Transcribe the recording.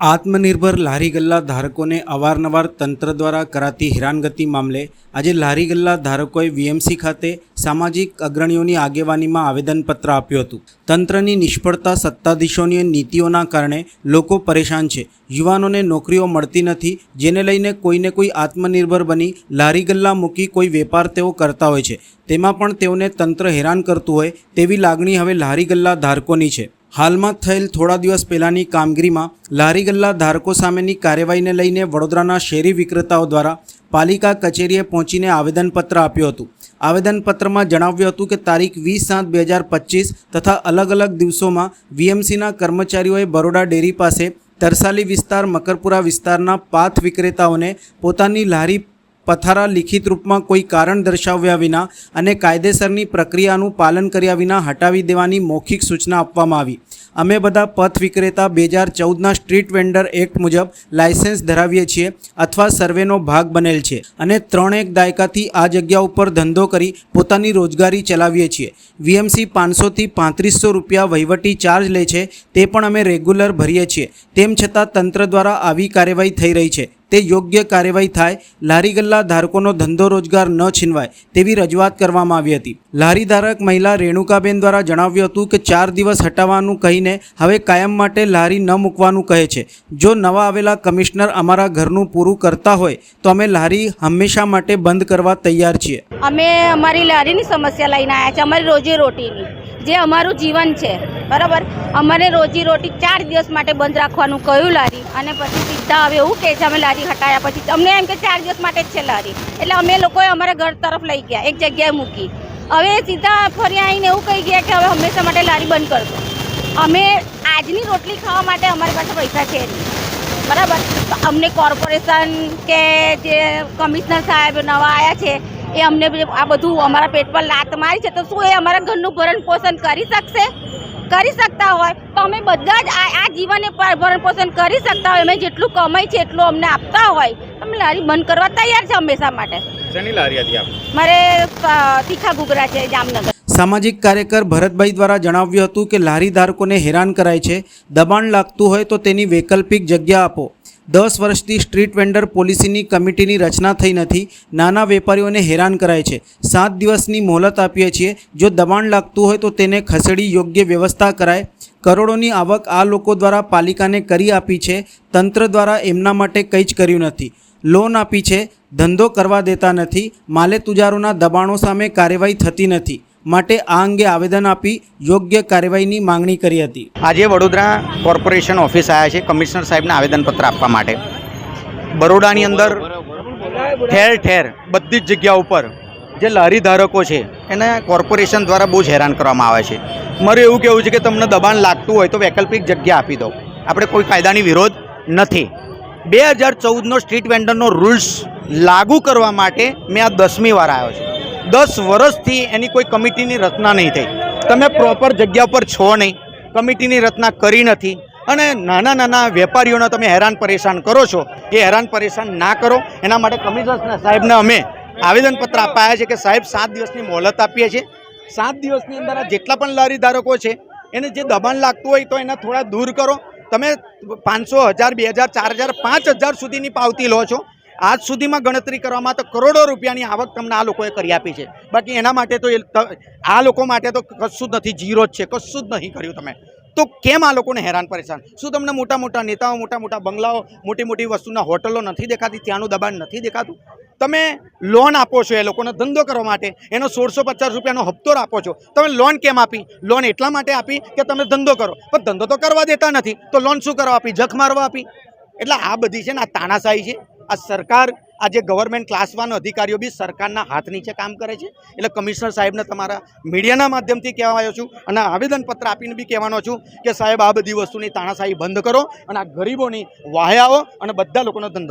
આત્મનિર્ભર લારી ગલ્લા ધારકોને અવારનવાર તંત્ર દ્વારા કરાતી હેરાનગતિ મામલે આજે લારી ગલ્લા ધારકોએ વીએમસી ખાતે સામાજિક અગ્રણીઓની આગેવાનીમાં આવેદનપત્ર આપ્યું હતું. તંત્રની નિષ્ફળતા સત્તાધીશોની નીતિઓના કારણે લોકો પરેશાન છે. યુવાનોને નોકરીઓ મળતી નથી, જેને લઈને કોઈને કોઈ આત્મનિર્ભર બની લારી ગલ્લા મૂકી કોઈ વેપાર તેઓ કરતા હોય છે. તેમાં પણ તેઓને તંત્ર હેરાન કરતું હોય તેવી લાગણી હવે લારી ગલ્લા ધારકોની છે. હાલમાં થયેલ થોડા દિવસ પહેલાંની કામગીરીમાં લારી ગલ્લા ધારકો સામેની કાર્યવાહીને લઈને વડોદરાના શેરી વિક્રેતાઓ દ્વારા પાલિકા કચેરીએ પહોંચીને આવેદનપત્ર આપ્યું હતું. આવેદનપત્રમાં જણાવ્યું હતું કે તારીખ વીસ સાત બે હજાર પચીસ તથા અલગ અલગ દિવસોમાં વીએમસીના કર્મચારીઓએ બરોડા ડેરી પાસે તરસાલી વિસ્તાર, મકરપુરા વિસ્તારના પાથ વિક્રેતાઓને પોતાની લારી પથારા લિખિત રૂપમાં કોઈ કારણ દર્શાવ્યા વિના અને કાયદેસરની પ્રક્રિયાનું પાલન કર્યા વિના હટાવી દેવાની મૌખિક સૂચના આપવામાં આવી. અમે બધા પથ વિક્રેતા બે હજાર ચૌદના સ્ટ્રીટ વેન્ડર એક્ટ મુજબ લાયસન્સ ધરાવીએ છીએ અથવા સર્વેનો ભાગ બનેલ છે અને ત્રણ એક દાયકાથી આ જગ્યા ઉપર ધંધો કરી પોતાની રોજગારી ચલાવીએ છીએ. વીએમસી પાંચસોથી પાંત્રીસો રૂપિયા વહીવટી ચાર્જ લે છે તે પણ અમે રેગ્યુલર ભરીએ છીએ. તેમ છતાં તંત્ર દ્વારા આવી કાર્યવાહી થઈ રહી છે. તે યોગ્ય કાર્યવાહી થાય, લારી ગલ્લા ધારકોનો ધંધો રોજગાર ન છીનવાય તેવી રજૂઆત કરવામાં આવી હતી. લારી ધારક મહિલા રેણુકાબેન દ્વારા જણાવ્યું હતું કે ચાર દિવસ હટાવવાનું કહીને હવે કાયમ માટે લારી ન મૂકવાનું કહે છે. જો નવા આવેલા કમિશનર અમારા ઘરનું પૂરું કરતા હોય, તો અમે લારી હંમેશા માટે બંધ કરવા તૈયાર છીએ. અમે અમારી લારીની સમસ્યા લઈને આવ્યા છે અમારી રોજી રોટીની. જે અમારું જીવન છે. બરાબર? અમારે રોજી રોટી ચાર દિવસ માટે બંધ રાખવાનું કહ્યું લારી. અને પછી સીધા હવે એવું કહે છે, અમે લારી હટાયા પછી. અમને એમ કે ચાર દિવસ માટે જ છે લારી. એટલે અમે લોકોએ અમારા ઘર તરફ લઈ ગયા, એક જગ્યાએ મૂકી. હવે સીધા ફરી આવીને એવું કહી ગયા કે હવે હંમેશા માટે લારી બંધ કરશો અમે આજની રોટલી ખાવા માટે અમારી પાસે પૈસા છે નહીં. બરાબર? અમને કોર્પોરેશન કે જે કમિશનર સાહેબ નવા આવ્યા છે એ અમને આ બધું અમારા પેટ પર લાત મારી છે તો શું એ અમારા ઘરનું ભરણ પોષણ કરી શકશે? કરી શકતા હોય તો અમે બધા જ આ આ જીવને ભરણ પોષણ કરી શકતા હોય અમે જેટલું કમાઈ છે એટલું અમને આપતા હોય. અમે લારી બંધ કરવા તૈયાર છે હંમેશા માટે. મારે તીખા ગુગરા છે જામનગર. સામાજિક કાર્યકર ભરતભાઈ દ્વારા જણાવ્યું હતું કે લારી ધારકોને હેરાન કરાય છે દબાણ લાગતું હોય તો તેની વૈકલ્પિક જગ્યા આપો. દસ વર્ષથી સ્ટ્રીટ વેન્ડર પોલિસીની કમિટીની રચના થઈ નથી, નાના વેપારીઓને હેરાન કરાય છે. સાત દિવસની મોહલત આપીએ છીએ, જો દબાણ લાગતું હોય તો તેને ખસેડી યોગ્ય વ્યવસ્થા કરાય. કરોડોની આવક આ લોકો દ્વારા પાલિકાને કરી આપી છે, તંત્ર દ્વારા એમના માટે કંઈ જ કર્યું નથી. લોન આપી છે, ધંધો કરવા દેતા નથી માલે તુજારોના દબાણો સામે કાર્યવાહી થતી નથી. માટે આ અંગે આવેદન આપી યોગ્ય કાર્યવાહીની માંગણી કરી હતી. આજે વડોદરા કોર્પોરેશન ઓફિસ આવ્યા છે કમિશનર સાહેબને આવેદનપત્ર આપવા માટે. બરોડાની અંદર ઠેર ઠેર બધી જ જગ્યા ઉપર જે લારી ધારકો છે, એને કોર્પોરેશન દ્વારા બહુ જ હેરાન કરવામાં આવે છે. મારું એવું કહેવું છે કે તમને દબાણ લાગતું હોય તો વૈકલ્પિક જગ્યા આપી દો. આપણે કોઈ કાયદાની વિરોધ નથી. બે હજાર ચૌદનો સ્ટ્રીટ વેન્ડરનો રૂલ્સ લાગુ કરવા માટે મેં આ દસમી વાર આવ્યો છું. દસ વર્ષથી એની કોઈ કમિટીની રચના નહીં થઈ. તમે પ્રોપર જગ્યા પર છો નહીં. કમિટીની રચના કરી નથી. અને નાના નાના વેપારીઓને તમે હેરાન પરેશાન કરો છો. એ હેરાન પરેશાન ના કરો. એના માટે કમિશનર સાહેબને અમે આવેદનપત્ર અપાયા છે કે સાહેબ સાત દિવસની મોહલત આપીએ છીએ. સાત દિવસની અંદર આ જેટલા પણ લારી ધારકો છે, એને જે દબાણ લાગતું હોય તો એને થોડા દૂર કરો. તમે પાંચસો હજાર, બે હજાર, ચાર હજાર, પાંચ હજાર સુધીની પાવતી લો છો. આજ સુધીમાં ગણતરી કરવામાં તો કરોડો રૂપિયાની આવક તમને આ લોકોએ કરી આપી છે. બાકી એના માટે તો આ લોકો માટે તો કશું જ નથી, જીરો જ છે, કશું જ નહીં કર્યું તમે. તો કેમ આ લોકોને હેરાન પરેશાન? શું તમને મોટા મોટા નેતાઓ, મોટા મોટા બંગલાઓ, મોટી મોટી વસ્તુના હોટલો નથી દેખાતી, ત્યાંનું દબાણ નથી દેખાતું? તમે લોન આપો છો એ લોકોને ધંધો કરવા માટે, એનો સોળસો પચાસ રૂપિયાનો હપ્તો આપો છો. તમે લોન કેમ આપી? લોન એટલા માટે આપી કે તમે ધંધો કરો. પણ ધંધો તો કરવા દેતા નથી, તો લોન શું કરવા આપી? જખ મારવા આપી? એટલે આ બધી છે ને, આ તાનાશાહી છે. આ સરકાર આજે ગવર્મેન્ટ ક્લાસ અધિકારીઓ બી સરકારના હાથ નીચે કામ કરે છે. એટલે કમિશનર સાહેબને તમારા મીડિયાના માધ્યમથી કહેવા આવ્યો છું અને આવેદનપત્ર આપીને બી કહેવાનો છું કે સાહેબ, આ બધી વસ્તુની તાણાશાહી બંધ કરો અને આ ગરીબોની વાહે આવો અને બધા લોકોનો ધંધો